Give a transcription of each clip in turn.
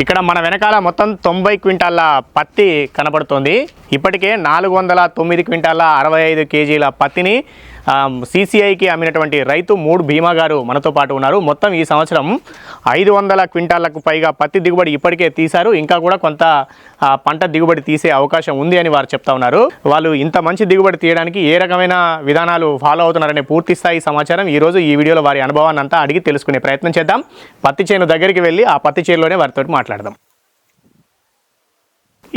ఇక్కడ మన వెనకాల మొత్తం తొంభై క్వింటాల పత్తి కనబడుతోంది. ఇప్పటికే నాలుగు వందల తొమ్మిది క్వింటాల అరవై ఐదు కేజీల పత్తిని సీసీఐకి అమ్మినటువంటి రైతు మూడు భీమా గారు మనతో పాటు ఉన్నారు. మొత్తం ఈ సంవత్సరం ఐదు వందల క్వింటాలకు పైగా పత్తి దిగుబడి ఇప్పటికే తీశారు. ఇంకా కూడా కొంత పంట దిగుబడి తీసే అవకాశం ఉంది అని వారు చెప్తా ఉన్నారు. వాళ్ళు ఇంత మంచి దిగుబడి తీయడానికి ఏ రకమైన విధానాలు ఫాలో అవుతున్నారనే పూర్తి స్థాయి సమాచారం ఈ రోజు ఈ వీడియోలో వారి అనుభవాన్ని అంతా అడిగి తెలుసుకునే ప్రయత్నం చేద్దాం. పత్తి చేను దగ్గరికి వెళ్ళి ఆ పత్తి చేనులోనే వారితో మాట్లాడదాం.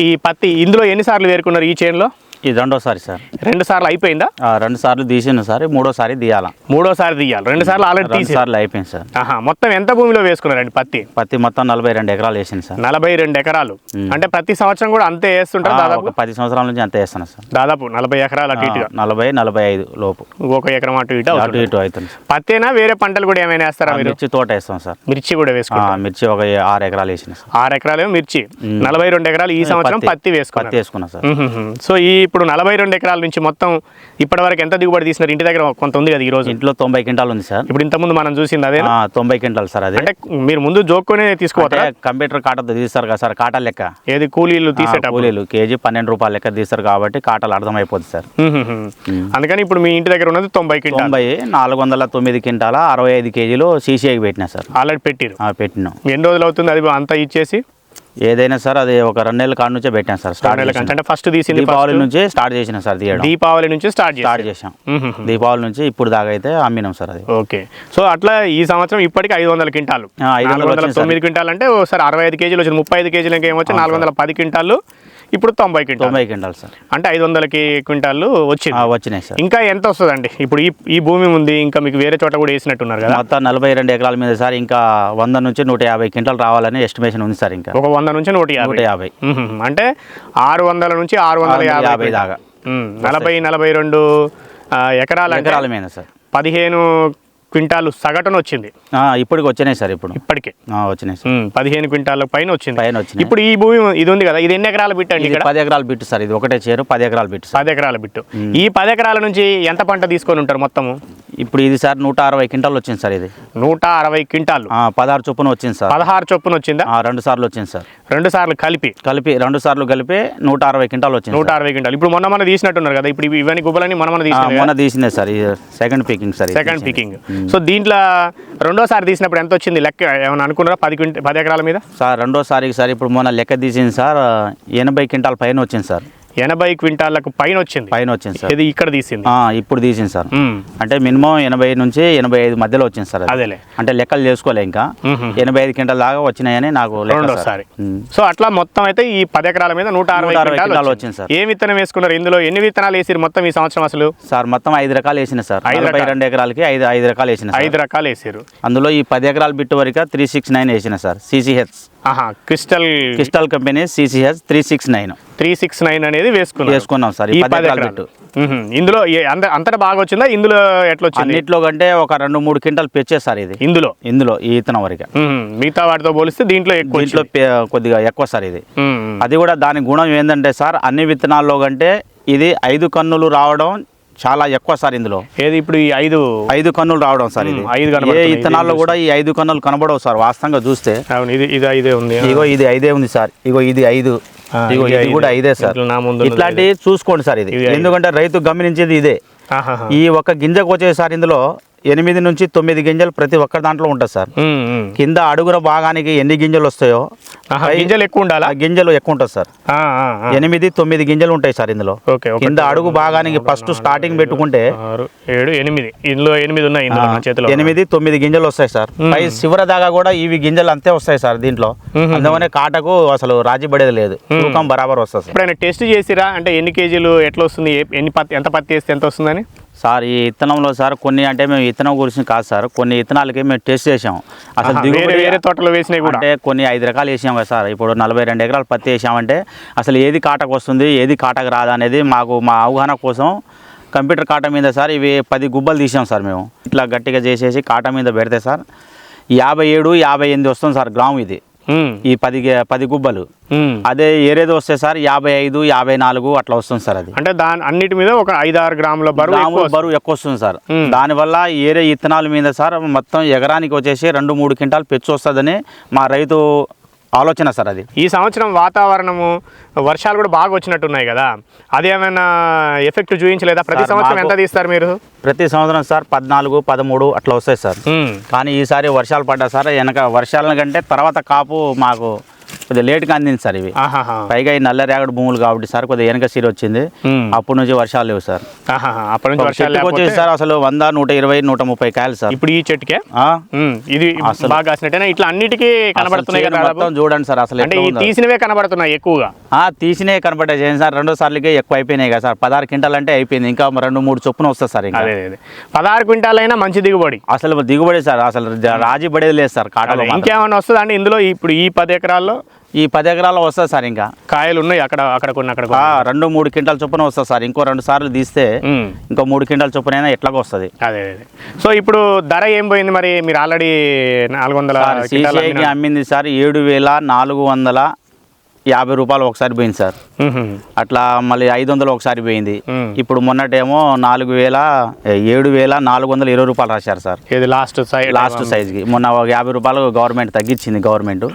ఈ పత్తి ఇందులో ఎన్నిసార్లు వేరుకున్నారు ఈ చేనులో? ఇది రెండోసారి సార్. రెండు సార్లు అయిపోయిందా? రెండు సార్లు తీసిన సార్. మూడోసారి తీయాల. మూడోసారి తీయాలి. రెండు సార్లు ఆల్రెడీ రెండు సార్లు అయిపోయింది సార్. మొత్తం ఎంత భూమిలో వేసుకున్నారండి పత్తి? పత్తి మొత్తం నలభై రెండు ఎకరాలు వేసింది సార్. నలభై రెండు ఎకరాలు. అంటే ప్రతి సంవత్సరం కూడా అంతే వేస్తుంటారు దాదాపు? పది సంవత్సరాల నుంచి అంతే వేస్తాను సార్. దాదాపు నలభై ఎకరాలు అటు ఇటుగా? ఆ, నలభై నలభై ఐదు లోపు. ఒక ఎకరం అటు ఇటు అటు ఇటు అవుతుంది సార్. పత్తేనా వేరే పంటలు కూడా ఏమైనా వేస్తారా మిర్చి తోట వేస్తాం సార్. మిర్చి కూడా ఆ, వేసుకుంటారు. మిర్చి ఒక ఆరు ఎకరాలు వేసిన సార్. ఆరు ఎకరాలు మిర్చి. నలభై రెండు ఎకరాలు ఈ సంవత్సరం పత్తి పత్తి వేసుకున్నారు. వేసుకున్నా సార్. సో ఈ ఇప్పుడు నలభై రెండు ఎకరాల నుంచి మొత్తం ఇప్పటి వరకు ఎంత దిగుబడి తీసినారు? ఇంటి దగ్గర కొంత ఉంది కదా ఈ రోజు? ఇంట్లో తొంభై క్వింటాలు ఉంది సార్. ఇప్పుడు ఇంతకుముందు మనం చూసింది అదే తొంభై క్వింటాలు సార్ అది. అంటే మీరు ముందు జోక్కునే అంటే తీసుకోవతారా కంప్యూటర్ కాటతో తీస్తారు కదా సార్ కాటా లెక్క. ఏది కూలీలు తీసేటప్పుడు? కూలీలు కేజీ పన్నెండు రూపాయల లెక్క తీస్తారు కాబట్టి కాటాలు అర్థమైపోతుంది సార్. అందుకని ఇప్పుడు మీ ఇంటి దగ్గర ఉన్నది తొంభై క్వింటాల్. తొంభై నాలుగు వందల తొమ్మిది క్వింటాల అరవై ఐదు కేజీలు సీసీఐకి పెట్టినా సార్. ఆల్రెడీ పెట్టిరు. ఆ, పెట్టినాం. ఎన్ని రోజులు అవుతుంది అది అంతా ఇచ్చేసి? ఏదైనా సార్ అది ఒక రెండు నెలల కాడ నుంచే పెట్టాను సార్ స్టార్ట్ అంటే ఫస్ట్ తీసింది దీపావళి నుంచి స్టార్ట్ చేసిన సార్ తీయడం. దీపావళి నుంచి స్టార్ట్ స్టార్ట్ చేసి దీపావళి నుంచి ఇప్పుడు దాకా అయితే అమ్మినాం సార్ అది. ఓకే. సో అట్లా ఈ సంవత్సరం ఇప్పటికి ఐదు వందల క్వింటాలు. ఐదు వందలు తొమ్మిది క్వింటాలు అంటే ఒకసారి అరవై ఐదు కేజీలు వచ్చింది ముప్పై ఐదు కేజీలు ఇంకేమొచ్చి నాలుగు వందల పది క్వింటాలు. ఇప్పుడు తొంభై క్వింటాలు. తొంభై క్వింటాలు సార్. అంటే ఐదు వందలకి క్వింటాలు ఆ, వచ్చింది వచ్చినాయి సార్. ఇంకా ఎంత వస్తుందండి ఇప్పుడు ఈ ఈ భూమి ఉంది ఇంకా మీకు వేరే చోట కూడా వేసినట్టున్నారు కదా. మొత్తం నలభై రెండు ఎకరాల మీద సార్ ఇంకా వంద నుంచి నూట యాభై క్వింటాలు రావాలని ఎస్టిమేషన్ ఉంది సార్ ఇంకా. ఒక వంద నుంచి నూట యాభై. నూట యాభై. అంటే ఆరు వందల నుంచి ఆరు వందల యాభై దాకా. నలభై నలభై రెండు ఎకరాలు ఎకరాల మీద సార్. పదిహేను క్వింటాలు సగటున వచ్చింది. ఇప్పటికి వచ్చినాయి సార్ ఇప్పుడు. ఇప్పటికే. వచ్చినాయి సార్. పదిహేను క్వింటాల పైన వచ్చింది. పైన వచ్చినాయి. ఇప్పుడు ఈ భూమి ఇది ఉంది కదా ఇది ఎన్ని ఎకరాల బిట్ అండి పది ఎకరాలు బిట్టు సార్ ఇది ఒకటే చేరు పది ఎకరాలు బిట్టు పది ఎకరాల బిట్టు ఈ పది ఎకరాల నుంచి ఎంత పంట తీసుకొని ఉంటారు మొత్తము? ఇప్పుడు ఇది సార్ నూట అరవై క్వింటాలు వచ్చింది సార్ ఇది. నూట అరవై క్వింటాలు. ఆ, పదహారు చొప్పున వచ్చింది సార్. పదహారు చొప్పున వచ్చిందా? ఆ, రెండు సార్లు వచ్చింది సార్. రెండు సార్లు కలిపి. కలిపి రెండు సార్లు కలిపి నూట అరవై క్వింటాలు వచ్చింది నూట అరవై క్వింటాలు. ఇప్పుడు మొన్న మన తీసినట్టున్నారు కదా ఇప్పుడు ఇవి- ఇవన్నీ గుబ్బలని మన మన తీసిన మొన్న తీసిందే sir second picking sir second. Picking so దీంట్లో రెండోసారి తీసినప్పుడు ఎంత వచ్చింది? లెక్క ఏమైనా అనుకున్నారా? పది క్వింట పది ఎకరాల మీద? సార్ రెండోసారి సార్ ఇప్పుడు మొన్న లెక్క తీసింది సార్ ఎనభై క్వింటాల్ పైన వచ్చింది సార్. ఎనభై క్వింటాలకు పైన వచ్చింది పైన వచ్చింది సార్ ఇది ఇక్కడ తీసింది ఇప్పుడు తీసింది సార్. అంటే మినిమం ఎనభై నుంచి ఎనభై ఐదు మధ్యలో వచ్చింది సార్ అది. అదేలే అంటే లెక్కలు చేసుకోలే ఇంకా. ఎనభై ఐదు క్వింటాల్ దాకా వచ్చినాయని నాకు. రెండోసారి. సో అట్లా మొత్తం అయితే ఈ పది ఎకరాల మీద నూట అరవై క్వింటాలు వచ్చింది సార్. ఏ విత్తనం వేసుకున్నారు ఇందులో ఎన్ని విత్తనాలు వేసిరు మొత్తం ఈ సంవత్సరం అసలు సార్ మొత్తం ఐదు రకాలు వేసిన సార్ ఐదు నలభై. రెండు ఎకరాలకి ఐదు ఐదు రకాలు వేసిన. ఐదు రకాలు వేసారు అందులో ఈ పది ఎకరాల బిట్టు వరకు త్రీ సిక్స్ నైన్ వేసిన sir CCH crystal crystal company CCH three six nine three six nine అనేది వేసుకున్నారు. వేసుకున్నాం సార్ ఈ పది ఎకరాల. ఇందులో అంతటా బాగా వచ్చిందా? ఇందులో ఎట్లా వచ్చింది అన్నిట్లో కంటే ఒక రెండు మూడు క్వింటాల్ పెంచే సార్ ఇది. ఇందులో? ఇందులో ఈ ఇతనం వరకు. మిగతా వాటితో పోలిస్తే దీంట్లో ఎక్కువ దీంట్లో కొద్దిగా ఎక్కువ సార్ ఇది. అది కూడా దాని గుణం ఏంటంటే సార్ అన్ని విత్తనాల్లో కంటే ఇది ఐదు కన్నులు రావడం చాలా ఎక్కువ సార్ ఇందులో. ఏది ఇప్పుడు ఈ ఐదు? ఐదు కన్నులు రావడం సార్ ఇది. ఐదు ఏ. ఇత్తనాల్లో కూడా ఈ ఐదు కన్నులు కనబడవు సార్ వాస్తవంగా చూస్తే. అవును ఇది ఇది ఐదే ఉంది. ఇగో ఇది ఐదే ఉంది సార్. ఇగో ఇది ఐదు. ఇగో ఇది కూడా ఐదే. సార్. ఇట్లాంటివి చూసుకోండి సార్ ఇది. ఎందుకంటే రైతు గమనించేది ఇదే. ఈ ఒక గింజకు వచ్చేసారి ఇందులో ఎనిమిది నుంచి తొమ్మిది గింజలు ప్రతి ఒక్క దాంట్లో ఉంటుంది సార్. కింద అడుగున భాగానికి ఎన్ని గింజలు వస్తాయో గింజలు ఎక్కువ ఉండాలా? గింజలు ఎక్కువ ఉంటుంది సార్. ఎనిమిది తొమ్మిది గింజలు ఉంటాయి సార్ ఇందులో. కింద అడుగు భాగానికి ఫస్ట్ స్టార్టింగ్ పెట్టుకుంటే ఏడు ఎనిమిది. ఇందులో ఎనిమిది ఉన్నాయి చేతిలో. ఎనిమిది తొమ్మిది గింజలు వస్తాయి సార్. పై చివర దాకా కూడా ఇవి గింజలు అంతే వస్తాయి సార్ దీంట్లో. అందువనే కాటకు అసలు రాజీ పడేది లేదు. తూకం బరాబర్ వస్తుంది సార్. టెస్ట్ చేసిరా? అంటే ఎన్ని కేజీలు ఎట్లా వస్తుంది? ఎన్ని పత్తి ఎంత పత్తి వేస్తే ఎంత వస్తుందని? సార్ ఈ ఇత్తనంలో సార్ కొన్ని అంటే మేము ఇత్తనం గురించి కాదు సార్ కొన్ని ఇత్తనాలకి మేము టెస్ట్ చేసాము అసలు దిగుబడి వేరే తోటలో వేసినాయి కూడా? అంటే కొన్ని ఐదు రకాలు వేసాం కదా సార్. ఇప్పుడు నలభై రెండు ఎకరాలు పత్తి వేసామంటే అసలు ఏది కాటకు వస్తుంది ఏది కాటకు రాదా అనేది మాకు మా అవగాహన కోసం కంప్యూటర్ కాట మీద సార్ ఇవి పది గుబ్బలు తీసాం సార్ మేము. ఇట్లా గట్టిగా చేసేసి కాట మీద పెడితే సార్ యాభై ఏడు యాభై ఎనిమిది వస్తుంది సార్ గ్రామ్ ఇది. ఈ పది పది గుబ్బలు. అదే ఏరేది వస్తే సార్ యాభై ఐదు యాభై నాలుగు అట్లా వస్తుంది సార్ అది అంటే దాని అన్నిటి మీద ఒక ఐదు ఆరు గ్రాముల బరువు. బరువు ఎక్కువ వస్తుంది సార్. దానివల్ల ఏరే ఇత్తనాల మీద సార్ మొత్తం ఎకరానికి వచ్చేసి రెండు మూడు క్వింటాల్ పెచ్చు వస్తుందని మా రైతు ఆలోచన సార్ అది. ఈ సంవత్సరం వాతావరణము వర్షాలు కూడా బాగా వచ్చినట్టున్నాయి కదా. అదేమైనా ఎఫెక్ట్ చూపించలేదా? ప్రతి సార్, సంవత్సరం ఎంత తీస్తారు మీరు? ప్రతి సంవత్సరం సార్ పద్నాలుగు పదమూడు అట్లా వస్తాయి సార్. కానీ ఈసారి వర్షాలు పడ్డా సార్ వెనక వర్షాల కంటే తర్వాత కాపు మాకు కొద్దిగా లేట్గా అందింది సార్ ఇవి. పైగా ఈ నల్ల రేగడి భూములు కాబట్టి సార్ కొద్దిగా వెనక సీర వచ్చింది. అప్పటి నుంచి వర్షాలు లేవు సార్. అప్పటి నుంచి వర్షాలు వచ్చేసి సార్ అసలు వంద నూట ఇరవై నూట ముప్పై కాయలు సార్. ఇప్పుడు ఈ చెట్టుకే. ఇది అసలు- బాగా కాసినట్టేనా? ఇట్లా అన్నిటికీ కనబడుతున్నాయి చూడండి సార్ అసలు అంటే. తీసినవే కనబడుతున్నాయి ఎక్కువగా? ఆ, తీసినే కనపడ్డాయి చేయండి సార్. రెండు సార్లకే ఎక్కువ అయిపోయినాయి కదా సార్. పదహారు క్వింటాల్ అంటే అయిపోయింది. ఇంకా రెండు మూడు చొప్పున వస్తుంది సార్ ఇంకా. పదహారు క్వింటాల్ అయినా మంచి దిగుబడి. అసలు దిగుబడి సార్. అసలు రాజీ పడేది లేదు సార్ కాటలో. ఇంకేమైనా వస్తుందా అంటే ఇందులో? ఇప్పుడు ఈ పది ఎకరాల్లో ఈ పది ఎకరాల్లో వస్తుంది సార్ ఇంకా. కాయలు ఉన్నాయి అక్కడ అక్కడ కొన్ని అక్కడ రెండు మూడు క్వింటాల్ చొప్పున వస్తుంది సార్. ఇంకో రెండు సార్లు తీస్తే. ఇంకో మూడు క్వింటాల్ చొప్పున అయినా ఎట్లాగో వస్తుంది. అదే అదే. సో ఇప్పుడు ధర ఏం పోయింది మరి? మీరు ఆల్రెడీ నాలుగు వందల అమ్మింది సార్ ఏడు వేల నాలుగు వందల యాభై రూపాయలు ఒకసారి పోయింది సార్. అట్లా మళ్ళీ ఐదు వందలు ఒకసారి పోయింది. ఇప్పుడు మొన్నటేమో నాలుగు వేల ఏడు వేల నాలుగు వందల ఇరవై రూపాయలు రాశారు సార్. ఇది లాస్ట్ సైడ్ లాస్ట్ సైజ్కి. మొన్న ఒక యాభై రూపాయలు గవర్నమెంట్ తగ్గించింది గవర్నమెంట్.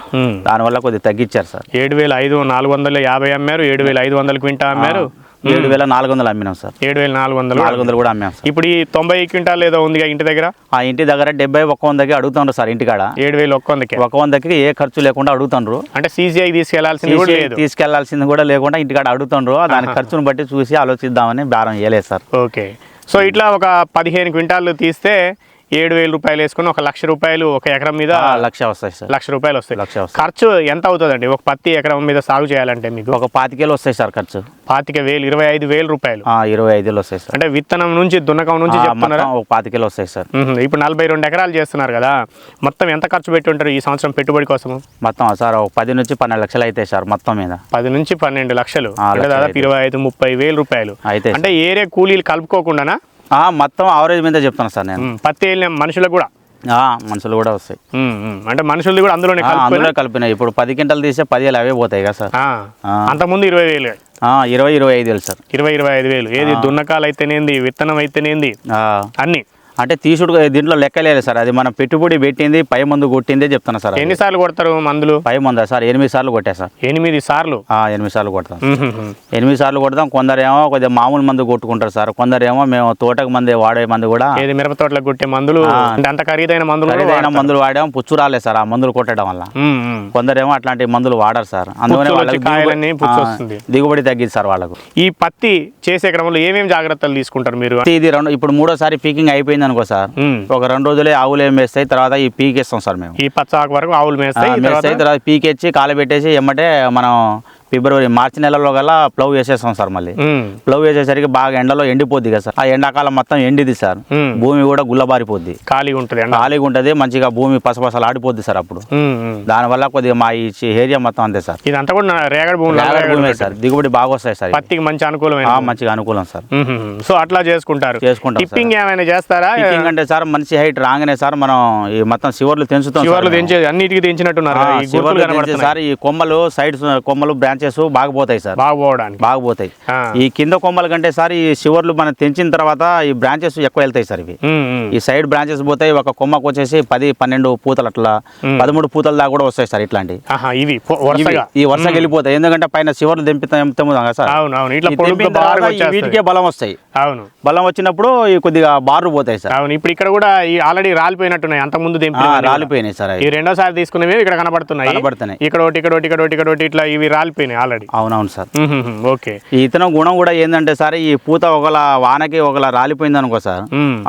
దానివల్ల కొద్దిగా తగ్గించారు సార్. ఏడు వేల ఐదు నాలుగు వందల యాభై అమ్మారు ఏడు వేల ఐదు వందల క్వింటా అమ్మారు. ఏడు వేల నాలుగు వందలు అమ్మినాం సార్. ఏడు వేల నాలుగు వందలు నాలుగు వందలు కూడా అమ్మాం సార్. ఇప్పుడు ఈ తొంభై క్వింటాల్ ఏదో ఉందిగా ఇంటి దగ్గర? ఆ ఇంటి దగ్గర డెబ్బై ఒక్క వందకి అడుగుతుండ్రు సార్ ఇంటికాడ ఏడు వేలు ఒక్క వందకే? ఒక వందకి ఏ ఖర్చు లేకుండా అడుగుతుండ్రు. అంటే సీసీఐ తీసుకెళ్ళాల్సింది కూడా లేదు. తీసుకెళ్ళాల్సింది కూడా లేకుండా ఇంటికాడ అడుగుతుండ్రు. దాని ఖర్చును బట్టి చూసి ఆలోచిద్దామని బేరం వేయలేదు సార్. ఓకే. సో ఇట్లా ఒక పదిహేను క్వింటాలు తీస్తే ఏడు వేల రూపాయలు వేసుకుని ఒక లక్ష రూపాయలు ఒక ఎకరం మీద లక్ష వస్తాయి సార్. లక్ష రూపాయలు వస్తాయి. లక్ష వస్తాయి. ఖర్చు ఎంత అవుతుందండి? ఒక పత్తి ఎకరం మీద సాగు చేయాలంటే మీకు? ఒక పాతికేలు వస్తాయి సార్ ఖర్చు. పాతిక వేలు ఇరవై ఐదు వేలు రూపాయలు. ఇరవై ఐదులు వస్తాయి సార్. అంటే విత్తనం నుంచి దున్నకం నుంచి చెప్తున్నారా? ఒక పాతికేలు వస్తాయి సార్. ఇప్పుడు నలభై రెండు ఎకరాలు చేస్తున్నారు కదా మొత్తం ఎంత ఖర్చు పెట్టి ఉంటారు ఈ సంవత్సరం పెట్టుబడి కోసము? మొత్తం సార్ ఒక పది నుంచి పన్నెండు లక్షలు అవుతాయి సార్ మొత్తం మీద. పది నుంచి పన్నెండు లక్షలు. అంటే దాదాపు అయితే. ఇరవై ఐదు ముప్పై వేలు రూపాయలు. అయితే అంటే ఏరే కూలీలు కలుపుకోకుండానా? ఆ, మొత్తం ఆవరేజ్ మీద చెప్తాను సార్ నేను. పత్తి వెళ్ళిన మనుషులకు కూడా? ఆ, మనుషులు కూడా వస్తాయి. అంటే మనుషులది కూడా అందులోనే అందులో కలిపినాయి. ఇప్పుడు పది క్వింటలు తీస్తే పదివేలు అవే పోతాయి కదా సార్. అంతకుముందు ఇరవై వేలు. ఇరవై ఇరవై ఐదు వేలు సార్. ఇరవై ఇరవై ఐదు వేలు. ఏది దున్నకాలు అయితేనేంది విత్తనం అయితేనేంది? అన్ని. అంటే తీసుడు దీంట్లో లెక్కలేదు సార్. అది మనం పెట్టుబడి పెట్టింది పై మందు కొట్టిందే చెప్తాను సార్. ఎన్నిసార్లు కొడతారు మందులు? పై మందా సార్? ఎనిమిది సార్లు కొట్టా సార్. ఎనిమిది సార్లు? ఎనిమిది సార్లు కొడతాం. ఎనిమిది సార్లు కొడతాం కొందరేమో కొద్దిగా మామూలు మందు కొట్టుకుంటారు సార్. కొందరేమో మేము తోటకు మంది వాడే మందు కూడా ఏది మిరప తోటలకు కొట్టే మందులు? అంత ఖరీదైన మందులు ఖరీదైన. మందులు వాడాము పుచ్చు రాలేదు సార్ ఆ మందులు కొట్టడం వల్ల. కొందరేమో అట్లాంటి మందులు వాడరు సార్. పుచ్చులు వాళ్ళకి. దిగుబడి తగ్గింది సార్ వాళ్ళకు. ఈ పత్తి చేసే క్రమంలో ఏమేమి జాగ్రత్తలు తీసుకుంటారు మీరు? ఇది రెండు ఇప్పుడు మూడోసారి పీకింగ్ అయిపోయింది అనుకో సార్. ఒక రెండు రోజులే ఆవులు ఏం వేస్తాయి తర్వాత ఈ పీకేస్తాం సార్ మేము. ఈ పచ్చాకు వరకు ఆవులు ఈ తర్వాత? పీకెచ్చి కాలబెట్టేసి ఎమ్మటే మనం ఫిబ్రవరి మార్చి నెలలో గల ప్లవ్ వేసేస్తాం సార్ మళ్ళీ. ప్లవ్ వేసేసరికి బాగా ఎండలో ఎండిపోద్ది కదా సార్ ఆ ఎండాకాలం మొత్తం ఎండిది సార్. భూమి కూడా గుల్లబారిపోద్ది ఖాళీగా ఉంటుంది ఖాళీగా ఉంటుంది మంచిగా భూమి పసపసలు ఆడిపోద్ది సార్ అప్పుడు. దానివల్ల కొద్దిగా మా ఈ ఏరియా మొత్తం అంతే సార్ ఇదంతా కూడా రేగడి భూమే. సార్ దిగుబడి బాగా వస్తాయి సార్. పత్తికి మంచి భూమి. మంచిగా అనుకూలం సార్. సో అట్లా చేసుకుంటారు చేసుకుంటాం సార్. టిప్పింగ్ ఏమైనా చేస్తారా అంటే సార్ మంచి హైట్ రాగానే సార్ మనం ఈ మొత్తం శివర్లు తెంచుతాం మేము. తెంచేది అన్నిటికీ తెంచినట్టున్నారు శివర్లు తెంచి సార్ ఈ కొమ్మలు సైడ్ కొమ్మలు బ్రాంచెస్ బాగా పోతాయి సార్. బాగా పోవడానికి. బాగా పోతాయి. ఈ కింద కొమ్మల కంటే సార్ ఈ శివర్లు మనం తెంచిన తర్వాత ఈ బ్రాంచెస్ ఎక్కువ వెళ్తాయి సార్ ఇవి. ఈ సైడ్ బ్రాంచెస్ పోతాయి ఒక కొమ్మకు వచ్చేసి పది పన్నెండు పూతలు అట్లా పదమూడు పూతల దాకా కూడా వస్తాయి సార్ ఇట్లాంటి ఇవి ఈ వరుసగా వెళ్ళిపోతాయి. ఎందుకంటే పైన శివర్లు కదా సార్. వీటికే బలం వస్తాయి. అవును. బలం వచ్చినప్పుడు ఈ కొద్దిగా బారు పోతాయి సార్. అవును ఇప్పుడు ఇక్కడ కూడా ఈ ఆల్రెడీ రాలిపోయినట్టున్నాయి. అంత ముందు రాలిపోయినాయి సార్ ఈ రెండోసారి తీసుకునేవి ఇక్కడ కనబడుతున్నాయి. కనబడుతున్నాయి. ఇక్కడ ఒకటి ఇక్కడ ఒకటి ఇక్కడ ఒకటి ఇక్కడ ఒకటి ఇట్లా ఇవి రాలిపోయినాయి. ఆల్రెడీ. అవునవును సార్. ఓకే. ఈ ఇతను గుణం కూడా ఏంటంటే సార్ ఈ పూత ఒకలా వానకి ఒకలా రాలిపోయింది అనుకో సార్.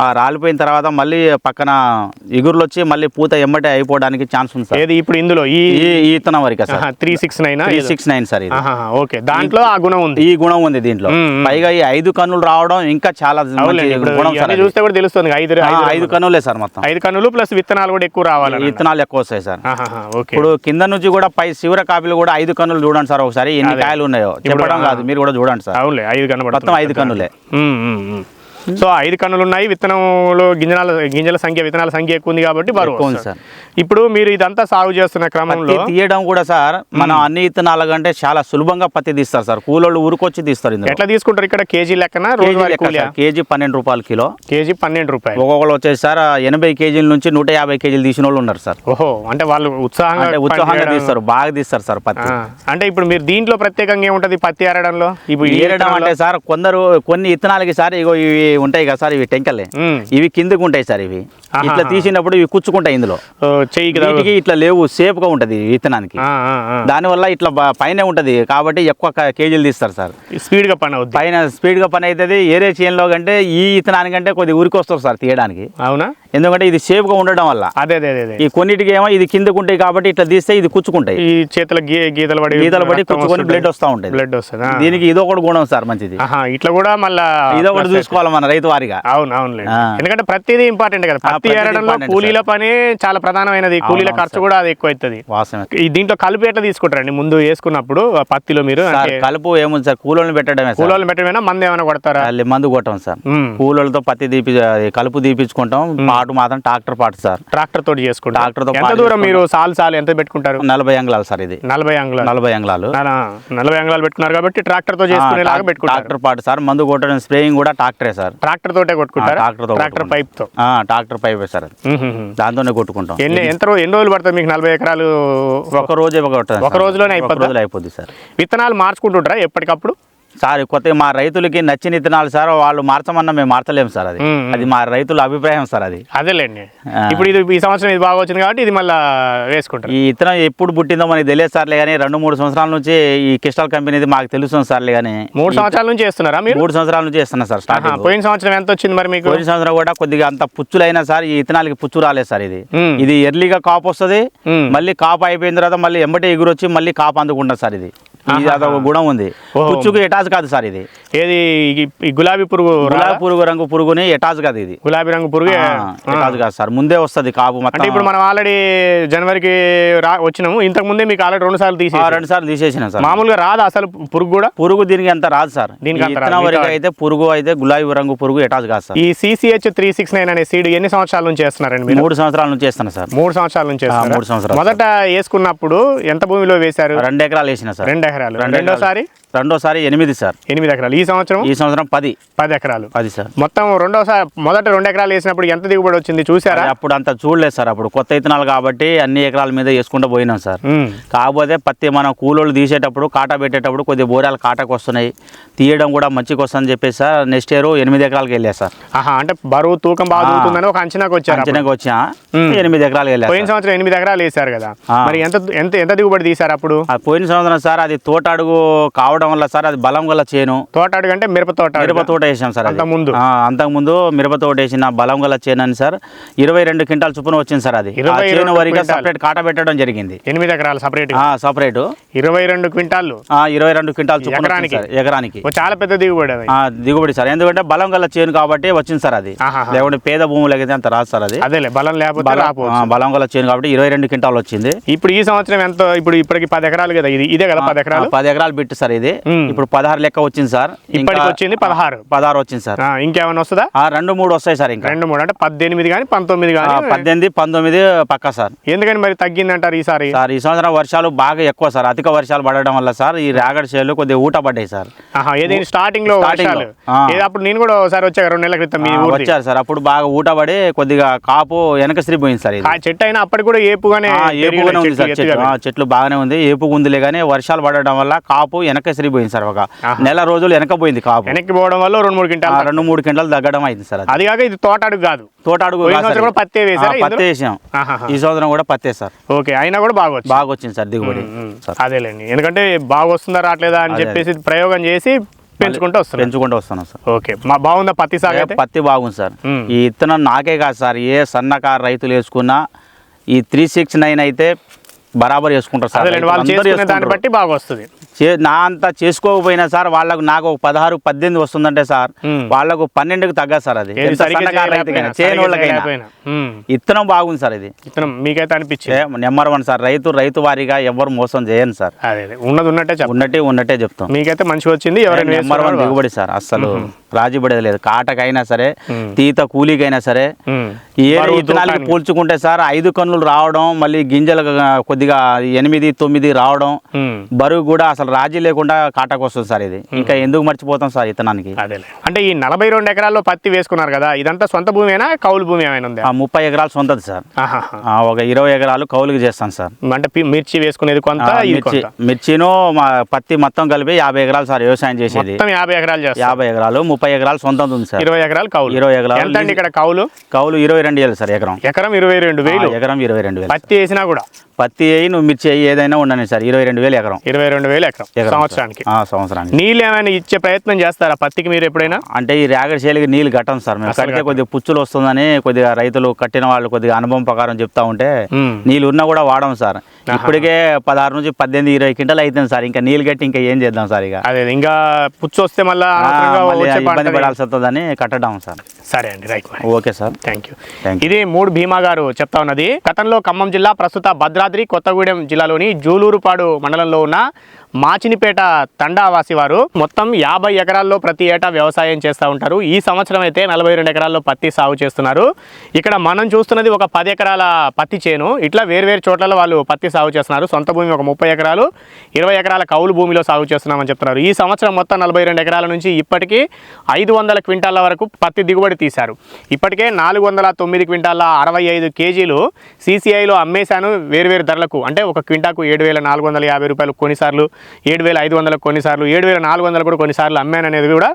ఆ రాలిపోయిన తర్వాత మళ్ళీ పక్కన ఇగురులు వచ్చి మళ్ళీ పూత ఎమ్మటే అయిపోవడానికి ఛాన్స్ ఉంది సార్. ఏది ఇప్పుడు ఇందులో? ఈ ఇతనం వరకు sir. Three six nine three six nine sir ఇది. ఓకే. దాంట్లో ఆ గుణం ఉంది. ఈ గుణం ఉంది దీంట్లో. పైగా ఈ ఐదు కన్నులు రావడం ఇంకా చాలా గుణం సార్. చూస్తే కూడా తెలుస్తుంది ఐదు ఐదు కన్నులే సార్ మొత్తం. ఐదు కన్నులు ప్లస్ విత్తనాలు కూడా ఎక్కువ రావాలి విత్తనాలు ఎక్కువ వస్తాయి సార్. ఇప్పుడు కింద నుంచి కూడా పై శివర కాపీలు కూడా ఐదు కన్నులు చూడండి సార్ ఒకసారి ఎన్ని. కాయలు ఉన్నాయో చెప్పడం. కాదు మీరు కూడా చూడండి సార్ అవునులే ఐదు కనబడుతుంది మొత్తం ఐదు కన్నులే. సో ఐదు కన్నులు ఉన్నాయి. విత్తనంలో గింజల గింజల సంఖ్య విత్తనాల సంఖ్య ఎక్కువ ఉంది కాబట్టి బరువు వస్తుంది. ఇప్పుడు మీరు ఇదంతా సాగు చేస్తున్న క్రమంలో తీయడం కూడా సార్ మనం అన్ని విత్తనాల కంటే చాలా సులభంగా పత్తి తీస్తారు సార్. కూలోళ్ళు ఊరుకొచ్చి తీస్తారు ఎట్లా తీసుకుంటారు? ఇక్కడ కేజీ లెక్కన కేజీ సార్. పన్నెండు రూపాయలు కిలో. కేజీ పన్నెండు రూపాయలు. ఒక్కొక్కరు వచ్చేసి సార్ ఎనభై కేజీల నుంచి నూట యాభై కేజీలు తీసిన వాళ్ళు ఉన్నారు సార్. ఓహో అంటే వాళ్ళు ఉత్సాహంగా ఉత్సాహంగా తీస్తారు బాగా తీస్తారు సార్ పత్తి. అంటే ఇప్పుడు మీరు దీంట్లో ప్రత్యేకంగా ఏముంటది పత్తి ఏరడంలో ఇప్పుడు ఏరడం అంటే సార్ కొందరు కొన్ని విత్తనాలకి సార్ ఇగో ఇవి ఉంటాయి కదా సార్ ఇవి టెంకలే ఉమ్. ఇవి కిందకు ఉంటాయి సార్ ఇవి. ఇట్లా తీసినప్పుడు ఇవి కుచ్చుకుంటాయి ఇందులో. చెయ్యికి ఇట్లా లేవు సేఫ్గా ఉంటది విత్తనానికి. దానివల్ల ఇట్లా పైనే ఉంటది కాబట్టి ఎక్కువ కేజీలు తీస్తారు సార్. స్పీడ్గా పని పైన స్పీడ్గా పని అవుతుంది ఏరే చేయంలో కంటే ఈ విత్తనానికంటే కొద్దిగా ఉరికి వస్తారు సార్ తీయడానికి. అవునా? ఎందుకంటే ఇది సేఫ్గా ఉండడం వల్ల. అదే అదే అదే ఈ కొన్నిటికి ఏమో ఇది కిందకు ఉంటాయి కాబట్టి ఇట్లా తీస్తే ఇది కుచ్చుకుంటాయి. ఈ చేతుల గీతలు పడి గీతలు పడి కుచ్చుకొని. బ్లడ్ వస్తూ ఉంటుంది. బ్లడ్ వస్తుంది దీనికి ఇది ఒకటి గుణం సార్ మంచిది. ఇట్లా కూడా మళ్ళా ఇది ఒకటి చూసుకోవాలి మన రైతు వారిగా. అవును అవును. ఎందుకంటే ప్రతిదీ ఇంపార్టెంట్ కదా. ఏరడంలో important, కూలీల పని చాలా ప్రధానమైనది. కూలీల ఖర్చు కూడా అది ఎక్కువ అవుతుంది దీంట్లో కలుపు ఎట్లా తీసుకుంటారండి? ముందు వేసుకున్నప్పుడు పత్తిలో మీరు కలుపు ఏముంది సార్? కూలోళ్ళని పెట్టడమే సార్. కూలోళ్ళు పెట్టమైనా మంది ఏమైనా కొడతారా? మందు కొట్టం సార్. కూలోళ్ళతో పత్తి అది కలుపు తీపించుకుంటాం పాటు మాత్రం ట్రాక్టర్ పాటు సార్. ట్రాక్టర్ తోటి చేసుకుంటారు ట్రాక్టర్తో ఎంత దూరం మీరు సాలు సాలు ఎంత పెట్టుకుంటారు? నలభై అంగుళాలు సార్ ఇది. నలభై అంగుళాలు. నలభై అంగుళాలు. నలభై అంగుళాలు పెట్టుకున్నారు కాబట్టి ట్రాక్టర్తో చేసుకునేలాగా పెట్టుకుంటారు. ట్రాక్టర్ పాటు సార్. మందు కొట్టడం స్ప్రేయింగ్ కూడా ట్రాక్టరే సార్. ట్రాక్టర్ తోటే కొట్టుకుంటారు? ట్రాక్టర్తో ట్రాక్టర్ పైప్తో ట్రాక్టర్ పైపే సార్. దాంతోనే కొట్టుకుంటాం. ఎన్ని ఎంత ఎన్ని రోజులు పడుతుంది మీకు నలభై ఎకరాలు? ఒక రోజే ఒక రోజులోనే అయిపోద్ది సార్. విత్తనాలు మార్చుకుంటుంటారా ఎప్పటికప్పుడు? సార్ కొత్త మా రైతులకి నచ్చిన విత్తనాలు సార్ వాళ్ళు మార్చమన్నా మేము మార్చలేము సార్ అది. అది మా రైతుల అభిప్రాయం సార్ అది. అదేలేండి. ఇప్పుడు ఇది ఈ సంవత్సరం ఇది బాగా వచ్చింది కాబట్టి ఇది మళ్ళీ వేసుకుంటారు. ఈ విత్తనం ఎప్పుడు పుట్టిందో మనకి తెలియదు సార్లే కానీ రెండు మూడు సంవత్సరాల నుంచి ఈ క్రిస్టల్ కంపెనీది మాకు తెలుస్తుంది సార్లే కానీ మూడు సంవత్సరాల నుంచి చేస్తున్నారా మీరు? మూడు సంవత్సరాల నుంచి చేస్తున్నా సార్ ఆహా, స్టార్టింగ్ పోయిన సంవత్సరం ఎంత వచ్చింది మరి మీకు? పోయిన సంవత్సరం కూడా కొద్దిగా అంత పుచ్చులైనా సార్ ఈ విత్తనాలకి పుచ్చు రాలేదు సార్ ఇది. ఇది ఎర్లీగా కాపు వస్తుంది. మళ్ళీ కాపు అయిపోయిన తర్వాత మళ్ళీ ఎంబటే ఎగురొచ్చి మళ్ళీ కాపు అందుకుంటుంది సార్ ఇది. ఇది. అదొక గుణం ఉంది. పుచ్చుకు ఎటాజ్ కాదు సార్ ఇది. ఏది? గులాబీ పురుగు? గులాబీ పురుగు రంగు పురుగుని ఎటాజ్ కాదు ఇది. గులాబీ రంగు పురుగు? ఎటాజ్ కాదు సార్. ముందే వస్తుంది కాపు అంటే ఇప్పుడు మనం ఆల్రెడీ జనవరికి రా వచ్చినాము. ఇంతకు ముందే మీకు ఆల్రెడీ రెండు సార్లు తీసి రెండు సార్లు తీసేసిన సార్. మామూలుగా రాదా అసలు పురుగు కూడా? పురుగు దీనికి అంత రాదు సార్. దీనికి. వరకు అయితే పురుగు అయితే గులాబీ రంగు పురుగు ఎటాజ్ కాదు సార్. ఈ సిసిహెచ్ త్రీ సిక్స్ నైన్ అనే సీడ్ ఎన్ని సంవత్సరాల నుంచి చేస్తున్నారండి మీరు? మూడు సంవత్సరాల నుంచి చేస్తాను సార్. మూడు సంవత్సరాల నుంచి? మూడు సంవత్సరాలు. మొదట వేసుకున్నప్పుడు ఎంత భూమిలో వేశారు? రెండు ఎకరాలు వేసిన సార్. రెండు ఎకరాలు రెండు రెండోసారి రెండోసారి ఎనిమిది సార్. ఎనిమిది ఎకరాలు. ఈ సంవత్సరం? ఈ సంవత్సరం పది. పది ఎకరాలు. పది సార్. మొత్తం రెండోసారి మొదట రెండు ఎకరాలు వేసినప్పుడు ఎంత దిగుబడి వచ్చింది చూసారా? అప్పుడు అంత చూడలేదు సార్ అప్పుడు. కొత్త విత్తనాలు కాబట్టి అన్ని ఎకరాల మీద వేసుకుంటూ పోయినాం సార్. కాకపోతే పత్తి మనం కూలోళ్ళు తీసేటప్పుడు కాటా పెట్టేటప్పుడు కొద్ది బోరాలు కాటాకు వస్తున్నాయి. తీయడం కూడా మంచిగా వస్తుందని చెప్పేసి సార్ నెక్స్ట్ ఇయర్ ఎనిమిది ఎకరాలకు వెళ్ళా సార్. ఆహా అంటే బరువు తూకం బాగా ఒక అంచనాకు అప్పుడు. అంచనాకి వచ్చా. ఎనిమిది ఎకరాలు వెళ్ళా పోయిన సంవత్సరం ఎనిమిది ఎకరాలు వేశారు కదా. మరి ఎంత ఎంత ఎంత దిగుబడి తీశారు అప్పుడు? పోయిన సంవత్సరం సార్ అది తోట అడుగు కావడం వల్ల సార్ అది బలం గల చేను. తోట అంటే మిరప తోట మిరప తోట వేసాం సార్. అంతకుముందు? అంతకుముందు మిరప తోట వేసిన బలం గల చేను అని సార్ ఇరవై రెండు క్వింటాల్ చొప్పున వచ్చింది సార్ అది. ఆ 22 చేను వరిగా క్వింటాల్. సపరేట్ కాట పెట్టడం జరిగింది. ఎనిమిది ఎకరాలు సపరేట్ సపరేట్. ఇరవై రెండు క్వింటాళ్ళు ఇరవై రెండు క్వింటాల్ చొప్పున ఎకరానికి? చాలా పెద్ద దిగుబడి దిగుబడి సార్. ఎందుకంటే బలం గల చేను కాబట్టి వచ్చింది సార్ అది. లేకుంటే పేద భూములకి అయితే అంత రాదు సార్ అది. అదేలే బలం లేకపోతే బలం గల చేను కాబట్టి ఇరవై రెండు క్వింటాల్ వచ్చింది. ఇప్పుడు ఈ సంవత్సరం ఎంత ఇప్పుడు ఇప్పటికి పది ఎకరాలు కదా ఇది ఇదే కదా పది ఎకరాలు? పది ఎకరాలు బిట్టు సార్ ఇది. ఇప్పుడు పదహారు లెక్క వచ్చింది సార్. ఇప్పటికి వచ్చింది పదహారు. పదహారు వచ్చింది సార్. ఇంకేమైనా వస్తుందా? ఆ, రెండు మూడు వస్తాయి సార్ ఇంకా. రెండు మూడు అంటే పద్దెనిమిది కానీ పంతొమ్మిది కానీ పద్దెనిమిది పంతొమ్మిది పక్కా సార్. ఎందుకని మరి తగ్గిందంటారు ఈసారి? సార్ ఈ సంవత్సరం వర్షాలు బాగా ఎక్కువ సార్. అధిక వర్షాలు పడడం వల్ల సార్ ఈ రాగడి చేలు కొద్దిగా ఊట పడ్డాయి సార్. స్టార్టింగ్లో అప్పుడు నేను కూడా ఒకసారి వచ్చాక రెండు నెలల క్రితం వచ్చారు సార్. అప్పుడు బాగా ఊట పడి కొద్దిగా కాపు వెనక పోయింది సార్ చెట్టు అయినా అప్పటికి కూడా ఏపుగానే ఏపుగానే ఉంది సార్ చెట్లు బాగానే ఉంది. ఏపుగా ఉందిలే కానీ వర్షాలు పడడం వల్ల కాపు వెనక పోయింది సార్ ఒక. నెల రోజులు వెనక పోయింది కాపు. వెనక్కి పోవడం వల్ల రెండు మూడు ఆ, క్వింటాలు రెండు మూడు గంటలు తగ్గడం అయింది సార్ అది. కాక ఇది తోట అడుగు కాదు. తోట అడుగు కూడా పత్తే? పత్తి వేసాం. ఈ సంవత్సరం కూడా పత్తే సార్. ఓకే అయినా కూడా బాగా వచ్చింది. బాగా వచ్చింది సార్ దిగుబడి. అదేలేండి. ఎందుకంటే బాగా వస్తుందా రావట్లేదా అని చెప్పేసి ప్రయోగం చేసి పెంచుకుంటూ వస్తున్నాం. పెంచుకుంటూ వస్తున్నాం సార్. ఓకే మా బాగుందా పత్తి సాగు పత్తి బాగుంది సార్. ఈ విత్తనం నాకే కాదు సార్. ఏ సన్నకారు రైతులు వేసుకున్నా ఈ త్రీ సిక్స్ నైన్ అయితే బరాబర్ వేసుకుంటారు సార్. దాన్ని. బట్టి బాగా వస్తుంది నా అంతా చేసుకోకపోయినా సార్ వాళ్ళకు నాకు ఒక పదహారు పద్దెనిమిది వస్తుందంటే సార్. వాళ్ళకు పన్నెండుకు తగ్గదు సార్ అది. ఇత్తనం బాగుంది సార్ ఇది. మీకైతే అనిపించింది. నెంబర్ వన్ సార్ రైతు రైతు వారీగా ఎవరు మోసం చేయను సార్. ఉన్నది ఉన్నట్టే ఉన్నట్టే ఉన్నట్టే చెప్తాం. మీకైతే మంచిగా వచ్చింది నెంబర్ వన్ దిగుబడి సార్ అస్సలు రాజీ పడేది లేదు. కాటకైనా సరే. తీత కూలీకైనా సరే. ఏ విత్తనాలకి. పోల్చుకుంటే సార్ ఐదు కన్నులు రావడం మళ్ళీ గింజలు కొద్దిగా ఎనిమిది తొమ్మిది రావడం. బరువు కూడా అసలు రాజీ లేకుండా కాటకు వస్తుంది సార్ ఇది. ఇంకా ఎందుకు మర్చిపోతాం సార్ ఇతనానికి? అంటే ఈ నలభై రెండు ఎకరాల్లో పత్తి వేసుకున్నారు కదా ఇదంతా సొంత భూమేనా కౌలు భూమి ఏమైనా ఉందా? ఆ ముప్పై ఎకరాలు సొంతది సార్. ఒక ఇరవై ఎకరాలు కౌలుకి చేస్తాను సార్. అంటే మిర్చి వేసుకునేది కొంత మిర్చి మిర్చిను మా పత్తి మొత్తం కలిపి యాభై ఎకరాలు సార్ వ్యవసాయం చేసేది. యాభై ఎకరాలు యాభై ఎకరాలు ముప్పై ఎకరాలు సొంతం ఉంది సార్. ఇరవై ఎకరాలు కౌలు. ఇరవై ఎకరాలు ఇక్కడ కౌలు? కౌలు ఇరవై రెండు వేలు సార్ ఎకరం. ఎకరం ఇరవై రెండు వేలు. ఎకరం ఇరవై రెండు వేలు పత్తి వేసినా కూడా. పత్తి వేయి నువ్వు మిర్చి వేయి ఏదైనా ఉండని సార్. ఇరవై రెండు వేలు ఎకరం. ఇరవై రెండు వేలు ఎకరం ఎకరం సార్. సంవత్సరానికి. సంవత్సరానికి. నీళ్ళు ఏమైనా ఇచ్చే ప్రయత్నం చేస్తారా పత్తికి మీరు ఎప్పుడైనా? అంటే ఈ రేగడి చేలికి నీళ్ళు కట్టం సార్. మేము కడితే. కొద్దిగా పుచ్చులు వస్తుందని కొద్దిగా రైతులు కట్టిన వాళ్ళు కొద్దిగా అనుభవం ప్రకారం చెప్తా ఉంటే. నీళ్ళు ఉన్నా కూడా వాడం సార్. ఇప్పటికే పదహారు నుంచి పద్దెనిమిది ఇరవై క్వింటల్ అవుతుంది సార్. ఇంకా నీళ్ళు కట్టి ఇంకా ఏం చేద్దాం సార్ ఇక. అదే ఇంకా పుచ్చు వస్తే మళ్ళీ ఇబ్బంది పడాల్సి వస్తుందని కట్టడం సార్. సరే అండి right okay sir. Thank you. ఇది మూడు భీమా గారు చెప్తా ఉన్నది. గతంలో ఖమ్మం జిల్లా ప్రస్తుత భద్రాద్రి కొత్తగూడెం జిల్లాలోని జూలూరుపాడు మండలంలో ఉన్న మాచినిపేట తండావాసి వారు మొత్తం యాభై ఎకరాల్లో ప్రతి ఏటా వ్యవసాయం చేస్తూ ఉంటారు. ఈ సంవత్సరం అయితే నలభై రెండు ఎకరాల్లో పత్తి సాగు చేస్తున్నారు. ఇక్కడ మనం చూస్తున్నది ఒక పది ఎకరాల పత్తి చేను. ఇట్లా వేర్వేరు చోట్లలో వాళ్ళు పత్తి సాగు చేస్తున్నారు. సొంత భూమి ఒక ముప్పై ఎకరాలు ఇరవై ఎకరాల కౌలు భూమిలో సాగు చేస్తున్నామని చెప్తున్నారు. ఈ సంవత్సరం మొత్తం నలభై రెండు ఎకరాల నుంచి ఇప్పటికీ ఐదు వందల క్వింటాల వరకు పత్తి దిగుబడి తీశారు. ఇప్పటికే నాలుగు వందల తొమ్మిది క్వింటాల అరవై ఐదు కేజీలు సీసీఐలో అమ్మేశాను వేరువేరు ధరలకు. అంటే ఒక క్వింటాకు ఏడు వేల నాలుగు వందల యాభై రూపాయలు కొన్నిసార్లు ఏడు వేల ఐదు వందలకు కొన్నిసార్లు ఏడు వేల నాలుగు వందలు కూడా కొన్నిసార్లు అమ్మాననేది కూడా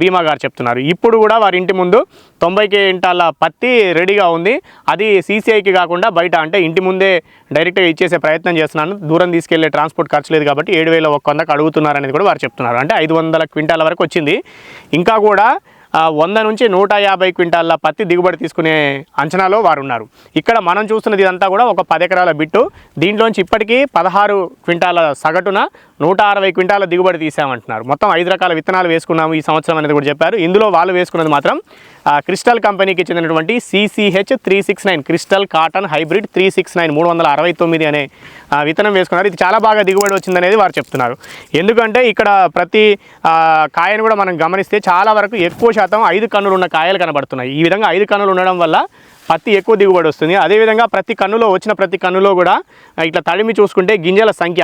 భీమా గారు చెప్తున్నారు. ఇప్పుడు కూడా వారి ఇంటి ముందు తొంభై క్వింటాల పత్తి రెడీగా ఉంది. అది సీసీఐకి కాకుండా బయట అంటే ఇంటి ముందే డైరెక్ట్గా ఇచ్చేసే ప్రయత్నం చేస్తున్నాను. దూరం తీసుకెళ్ళే ట్రాన్స్పోర్ట్ ఖర్చు లేదు కాబట్టి ఏడు వేల ఒక్క వందకు అడుగుతున్నారు అనేది కూడా వారు చెప్తున్నారు. అంటే ఐదు వందల క్వింటాల వరకు వచ్చింది. ఇంకా కూడా వంద నుంచి నూట యాభై క్వింటాల పత్తి దిగుబడి తీసుకునే అంచనాలో వారు ఉన్నారు ఇక్కడ మనం చూస్తున్నది ఇదంతా కూడా ఒక పది ఎకరాల బిట్టు. దీంట్లోంచి ఇప్పటికీ పదహారు క్వింటాల సగటున నూట అరవై క్వింటాల దిగుబడి తీసామంటున్నారు మొత్తం ఐదు రకాల విత్తనాలు వేసుకున్నాము ఈ సంవత్సరం అనేది కూడా చెప్పారు. ఇందులో వాళ్ళు వేసుకున్నది మాత్రం క్రిస్టల్ కంపెనీకి చెందినటువంటి CCH three six nine Crystal cotton hybrid three six nine మూడు వందల అరవై తొమ్మిది అనే విత్తనం వేసుకున్నారు. ఇది చాలా బాగా దిగుబడి వచ్చిందనేది వారు చెప్తున్నారు. ఎందుకంటే ఇక్కడ ప్రతి కాయను కూడా మనం గమనిస్తే చాలా వరకు ఎక్కువ శాతం ఐదు కన్నులు ఉన్న కాయలు కనబడుతున్నాయి. ఈ విధంగా ఐదు కన్నులు ఉండడం వల్ల పత్తి ఎక్కువ దిగుబడి వస్తుంది. అదేవిధంగా ప్రతి కన్నులో వచ్చిన ప్రతి కన్నులో కూడా ఇట్లా తడిమి చూసుకుంటే గింజల సంఖ్య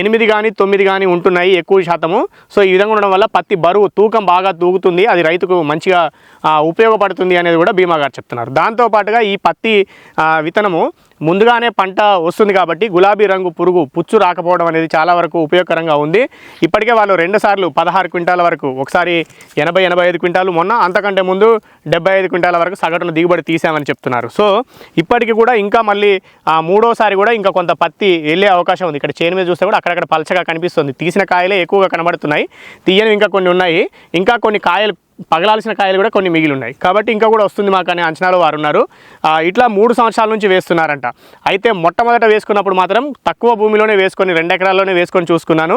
ఎనిమిది కానీ తొమ్మిది కానీ ఉంటున్నాయి ఎక్కువ శాతము. సో ఈ విధంగా ఉండడం వల్ల పత్తి బరువు తూకం బాగా తూగుతుంది. అది రైతుకు మంచిగా ఉపయోగపడుతుంది అనేది కూడా బీమా గారు చెప్తున్నారు. దాంతోపాటుగా ఈ పత్తి విత్తనము ముందుగానే పంట వస్తుంది కాబట్టి గులాబీ రంగు పురుగు పుచ్చు రాకపోవడం అనేది చాలా వరకు ఉపయోగకరంగా ఉంది. ఇప్పటికే వాళ్ళు రెండు సార్లు పదహారు క్వింటాల వరకు ఒకసారి ఎనభై ఎనభై ఐదు క్వింటాలు మొన్న అంతకంటే ముందు డెబ్బై ఐదు క్వింటాల వరకు సగటున దిగుబడి తీసామని చెప్తున్నారు. సో ఇప్పటికి కూడా ఇంకా మళ్ళీ ఆ మూడోసారి కూడా ఇంకా కొంత పత్తి వెళ్ళే అవకాశం ఉంది. ఇక్కడ చేను మీద చూస్తే కూడా అక్కడక్కడ పలచగా కనిపిస్తుంది. తీసిన కాయలే ఎక్కువగా కనబడుతున్నాయి. తీయని ఇంకా కొన్ని ఉన్నాయి. ఇంకా కొన్ని కాయలు పగలాల్సిన కాయలు కూడా కొన్ని మిగిలి ఉన్నాయి కాబట్టి ఇంకా కూడా వస్తుంది మాకు అనే అంచనాలో వారు ఉన్నారు. ఇట్లా మూడు సంవత్సరాల నుంచి వేస్తున్నారంట. అయితే మొట్టమొదట వేసుకున్నప్పుడు మాత్రం తక్కువ భూమిలోనే వేసుకొని రెండు ఎకరాల్లోనే వేసుకొని చూసుకున్నాను.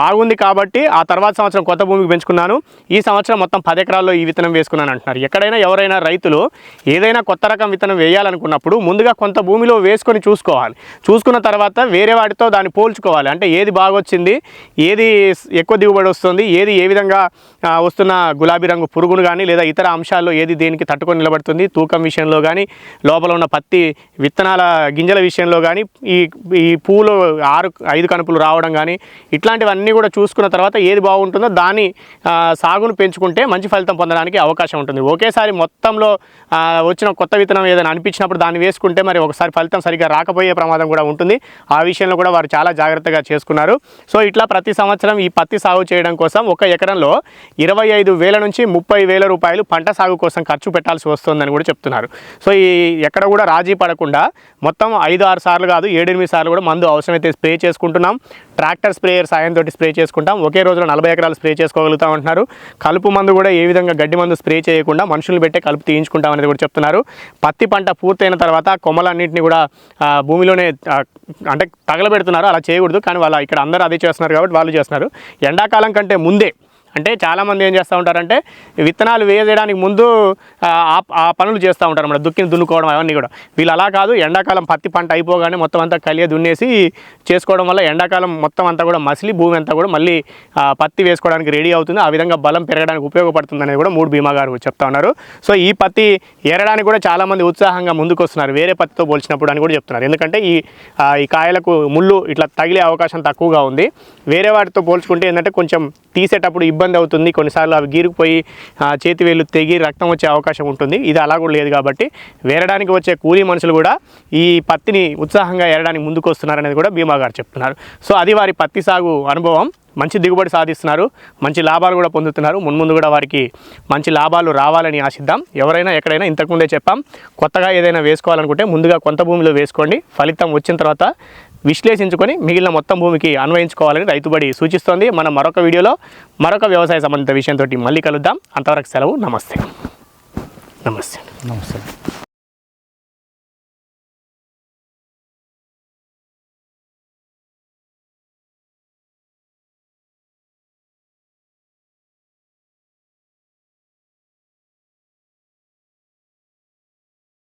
బాగుంది కాబట్టి ఆ తర్వాత సంవత్సరం కొత్త భూమికి పెంచుకున్నాను. ఈ సంవత్సరం మొత్తం పది ఎకరాల్లో ఈ విత్తనం వేసుకున్నాను అంటున్నారు. ఎక్కడైనా ఎవరైనా రైతులు ఏదైనా కొత్త రకం విత్తనం వేయాలనుకున్నప్పుడు ముందుగా కొంత భూమిలో వేసుకొని చూసుకోవాలి. చూసుకున్న తర్వాత వేరే వాటితో దాన్ని పోల్చుకోవాలి. అంటే ఏది బాగా వచ్చింది ఏది ఎక్కువ దిగుబడి వస్తుంది ఏది ఏ విధంగా వస్తున్న గులాబీ రంగు పురుగును కానీ లేదా ఇతర అంశాల్లో ఏది దేనికి తట్టుకొని నిలబడుతుంది తూకం విషయంలో కానీ లోపల ఉన్న పత్తి విత్తనాల గింజల విషయంలో కానీ ఈ ఈ పూలు ఆరు ఐదు కనుపులు రావడం కానీ ఇట్లాంటివన్నీ కూడా చూసుకున్న తర్వాత ఏది బాగుంటుందో దాని సాగును పెంచుకుంటే మంచి ఫలితం పొందడానికి అవకాశం ఉంటుంది. ఒకేసారి మొత్తంలో వచ్చిన కొత్త విత్తనం ఏదైనా అనిపించినప్పుడు దాన్ని వేసుకుంటే మరి ఒకసారి ఫలితం సరిగ్గా రాకపోయే ప్రమాదం కూడా ఉంటుంది. ఆ విషయంలో కూడా వారు చాలా జాగ్రత్తగా చేసుకున్నారు. సో ఇట్లా ప్రతి సంవత్సరం ఈ పత్తి సాగు చేయడం కోసం ఒక ఎకరంలో ఇరవై ఐదు వేల నుంచి నుంచి ముప్పై వేల రూపాయలు పంట సాగు కోసం ఖర్చు పెట్టాల్సి వస్తుందని కూడా చెప్తున్నారు. సో ఈ ఎక్కడ కూడా రాజీ పడకుండా మొత్తం ఐదు ఆరు సార్లు కాదు ఏడెనిమిది సార్లు కూడా మందు అవసరమైతే స్ప్రే చేసుకుంటున్నాం. ట్రాక్టర్ స్ప్రేయర్ సాయంతో స్ప్రే చేసుకుంటాం. ఒకే రోజులో నలభై ఎకరాలు స్ప్రే చేసుకోగలుగుతాం అంటున్నారు. కలుపు మందు కూడా ఏ విధంగా గడ్డి మందు స్ప్రే చేయకుండా మనుషులు పెట్టే కలుపు తీయించుకుంటాం అనేది కూడా చెప్తున్నారు. పత్తి పంట పూర్తయిన తర్వాత కొమ్మలన్నింటినీ కూడా భూమిలోనే అంటే తగలబెడుతున్నారు. అలా చేయకూడదు. కానీ వాళ్ళు ఇక్కడ అందరూ అదే చేస్తున్నారు కాబట్టి వాళ్ళు చేస్తున్నారు. ఎండాకాలం కంటే ముందే అంటే చాలామంది ఏం చేస్తూ ఉంటారంటే విత్తనాలు వేసేయడానికి ముందు ఆ, ఆ పనులు చేస్తూ ఉంటారు అన్నమాట. దుక్కిని దున్నుకోవడం అవన్నీ కూడా. వీళ్ళు అలా కాదు ఎండాకాలం పత్తి పంట అయిపోగానే మొత్తం అంతా కలియ దున్నేసి చేసుకోవడం వల్ల ఎండాకాలం మొత్తం అంతా కూడా మసిలి భూమి అంతా కూడా మళ్ళీ పత్తి వేసుకోవడానికి రెడీ అవుతుంది. ఆ విధంగా బలం పెరగడానికి ఉపయోగపడుతుంది అనేది కూడా మూడు బీమా గారు చెప్తా ఉన్నారు. సో ఈ పత్తి ఏరడానికి కూడా చాలామంది ఉత్సాహంగా ముందుకు వస్తున్నారు వేరే పత్తితో పోల్చినప్పుడు అని కూడా చెప్తున్నారు. ఎందుకంటే ఈ ఈ కాయలకు ముళ్ళు ఇట్లా తగిలే అవకాశం తక్కువగా ఉంది. వేరే వాటితో పోల్చుకుంటే ఏంటంటే కొంచెం తీసేటప్పుడు ఇబ్బంది ఇబ్బంది అవుతుంది. కొన్నిసార్లు అవి గీరుకుపోయి చేతి వేలు తెగి రక్తం వచ్చే అవకాశం ఉంటుంది. ఇది అలా కూడా లేదు కాబట్టి వేరడానికి వచ్చే కూలీ మనుషులు కూడా ఈ పత్తిని ఉత్సాహంగా ఏరడానికి ముందుకు వస్తున్నారనేది కూడా బీమా గారు చెప్తున్నారు. సో అది వారి పత్తి సాగు అనుభవం. మంచి దిగుబడి సాధిస్తున్నారు. మంచి లాభాలు కూడా పొందుతున్నారు. మున్ముందు కూడా వారికి మంచి లాభాలు రావాలని ఆశిద్దాం. ఎవరైనా ఎక్కడైనా ఇంతకుముందే చెప్పాం. కొత్తగా ఏదైనా వేసుకోవాలనుకుంటే ముందుగా కొంత భూమిలో వేసుకోండి. ఫలితం వచ్చిన తర్వాత విశ్లేషించుకొని మిగిలిన మొత్తం భూమికి అన్వయించుకోవాలని రైతుబడి సూచిస్తోంది. మనం మరొక వీడియోలో మరొక వ్యవసాయ సంబంధిత విషయంతో మళ్ళీ కలుద్దాం. అంతవరకు సెలవు. నమస్తే. నమస్తే. నమస్తే.